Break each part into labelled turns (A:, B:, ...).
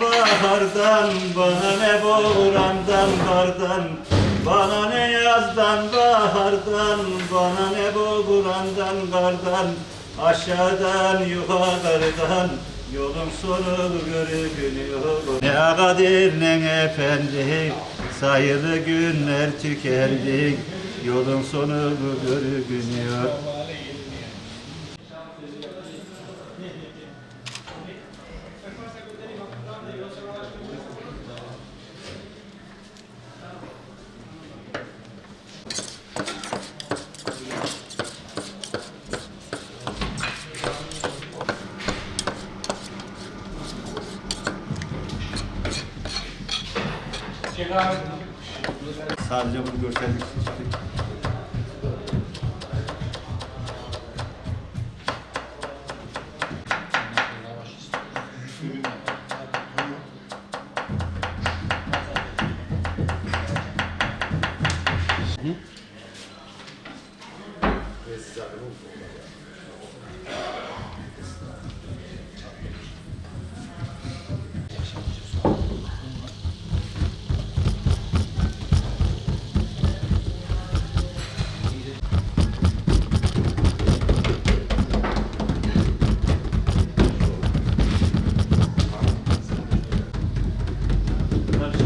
A: Bahardan bana ne borandan kardan Bana ne yazdan bahardan Bana ne borandan kardan Aşağıdan yukarıdan Yolun sonu görünüyor Ne kadir ne efendi Sayılı günler tükendi Yolun sonu görünüyor Sadece bunu görsellik için. Bunlar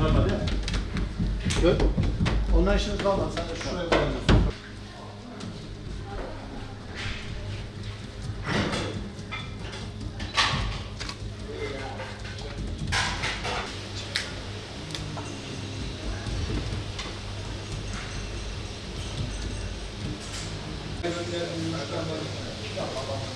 A: çıkarmadı ya.
B: Onlar işiniz kalmadı. Sen de şuraya koyacaksın. Abi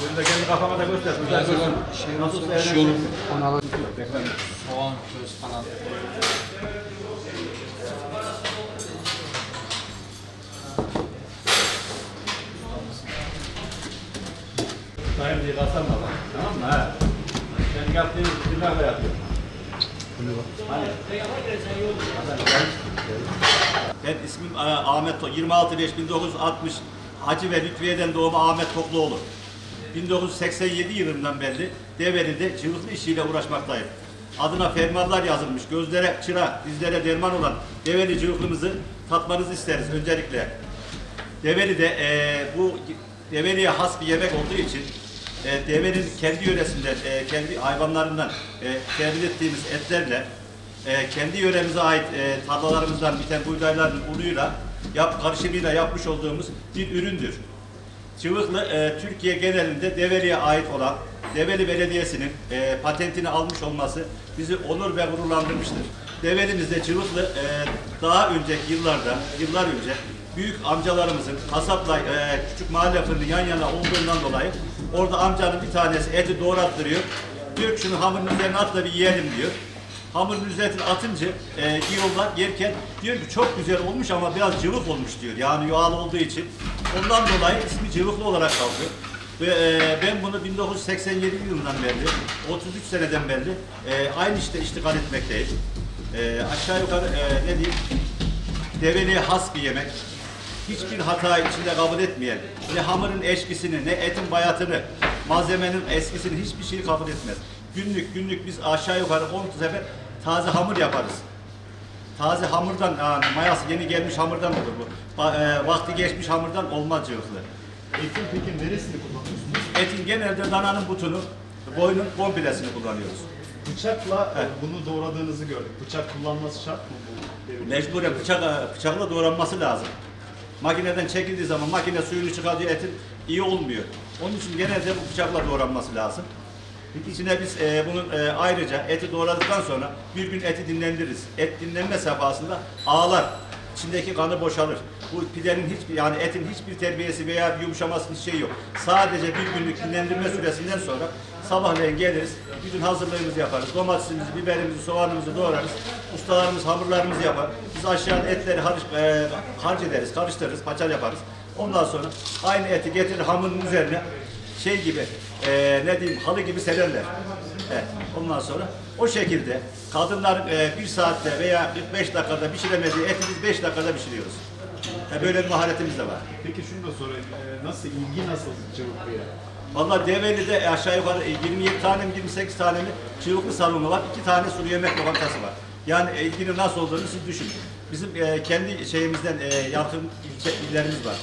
A: Bunu da kendi kafama da göster. Güzel göster. Nasıl
B: Şey olur. Onu alalım.
C: Soğan, köz falan.
A: Sayın diye kalsam da bak. Tamam mı? Ha. Senin yaptığın günlerle yapıyorum. Hani? Ben ismim e, Ahmet Tok. 26 5 1960 Hacı ve Lütfiye'den doğma Ahmet Tokluoğlu. 1987 yılından beri Develi'de cıvıklı işiyle uğraşmaktayım. Adına fermanlar yazılmış, gözlere çıra, dizlere derman olan Develi cıvıklımızı tatmanızı isteriz öncelikle. Develi'de e, bu Develi'ye has bir yemek olduğu için e, Develi'nin kendi yöresinden, e, kendi hayvanlarından e, temin ettiğimiz etlerle e, kendi yöremize ait e, tarlalarımızdan biten buğdayların unuyla yap, karışımıyla yapmış olduğumuz bir üründür. Çıvıklı e, Türkiye genelinde Develi'ye ait olan Develi Belediyesi'nin e, patentini almış olması bizi onur ve gururlandırmıştır. Develimizde Çıvıklı e, daha önceki yıllarda, yıllar önce büyük amcalarımızın kasapla e, küçük mahalle fırını yan yana olduğundan dolayı orada amcanın bir tanesi eti doğrattırıyor. Diyor ki şunu hamurun üzerine at da bir yiyelim diyor. Hamurun üzerine atınca e, yiyorlar yerken diyor ki çok güzel olmuş ama biraz cıvık olmuş diyor. Yani yuvalı olduğu için. Ondan dolayı ismi cıvıklı olarak kaldı. Ve e, ben bunu 1987 yılından beri, 33 seneden beri e, aynı işte iştikal etmekteyim. E, aşağı yukarı e, ne diyeyim, develiğe has bir yemek. Hiçbir hata içinde kabul etmeyen, ne hamurun eşkisini, ne etin bayatını, malzemenin eskisini hiçbir şeyi kabul etmez. Günlük günlük biz aşağı yukarı 10 sefer taze hamur yaparız. Taze hamurdan, yani mayası yeni gelmiş hamurdan olur bu. Ba- e, vakti geçmiş hamurdan olmaz cıvıklı.
B: Etin peki neresini kullanıyorsun?
A: etin genelde dananın butunu, boynun komplesini kullanıyoruz.
D: Bıçakla e, bunu doğradığınızı gördük. Bıçak kullanması şart mı bu devirde?
A: Mecburen bıçak, bıçakla doğranması lazım. Makineden çekildiği zaman makine suyunu çıkartıyor etin iyi olmuyor. Onun için genelde bu bıçakla doğranması lazım. İçine biz e, bunun e, ayrıca eti doğradıktan sonra bir gün eti dinlendiririz. Et dinlenme safhasında ağlar. İçindeki kanı boşalır. Bu pidenin hiçbir yani etin hiçbir terbiyesi veya bir yumuşaması bir şey yok. Sadece bir günlük dinlendirme süresinden sonra sabahleyin geliriz. Bütün hazırlığımızı yaparız. Domatesimizi, biberimizi, soğanımızı doğrarız. Ustalarımız hamurlarımızı yapar. Biz aşağıda etleri harç, e, harç ederiz, karıştırırız, paçal yaparız. Ondan sonra aynı eti getirir hamurun üzerine şey gibi e, ne diyeyim halı gibi sererler. Evet, ondan sonra o şekilde kadınlar e, bir saatte veya 45 dakikada pişiremediği eti biz 5 dakikada pişiriyoruz. E, böyle bir maharetimiz de var.
D: Peki şunu da sorayım. E, nasıl, ilgi nasıl Cıvıklı'ya?
A: Vallahi Develi'de aşağı yukarı e, 27 tane mi 28 tane mi çığlıklı salonu var. 2 tane sulu yemek lokantası var. Yani e, ilginin nasıl olduğunu siz düşünün. Bizim e, kendi şeyimizden e, yakın ilçe illerimiz var.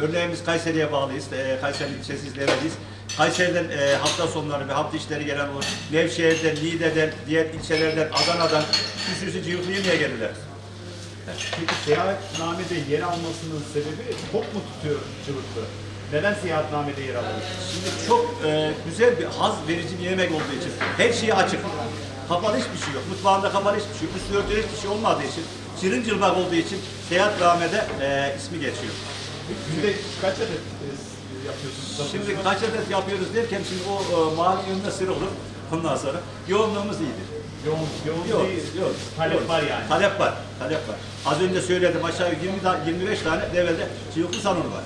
A: Örneğin biz Kayseri'ye bağlıyız. E, Kayseri ilçesiyiz, Develi'yiz. Kayseri'den e, hafta sonları ve hafta işleri gelen olur. Nevşehir'den, Niğde'den, diğer ilçelerden, Adana'dan cığlıklı yemeye gelirler.
D: Peki seyahatnamede yer almasının sebebi tok mu tutuyor Cıvıklı? Neden seyahatnamede yer alıyor?
A: Şimdi çok e, güzel bir haz verici bir yemek olduğu için her şeye açık. Kapalı hiçbir şey yok. Mutfağında kapalı hiçbir şey yok. Üstü örtülü hiçbir şey olmadığı için, çırın cırmak olduğu için Seyahat Rahme'de e, ismi geçiyor.
D: Günde kaç adet e, yapıyorsunuz?
A: Şimdi kaç adet yapıyoruz derken şimdi o e, mahalle yönünde sıra olur. Ondan sonra yoğunluğumuz iyidir.
D: Yoğun, yoğun
A: Yok,
D: değil.
A: yok.
D: Talep
A: yok.
D: var yani.
A: Talep var, talep var. Az önce söyledim aşağı yukarı 20 ta- 25 tane devede çığlıklı salonu var.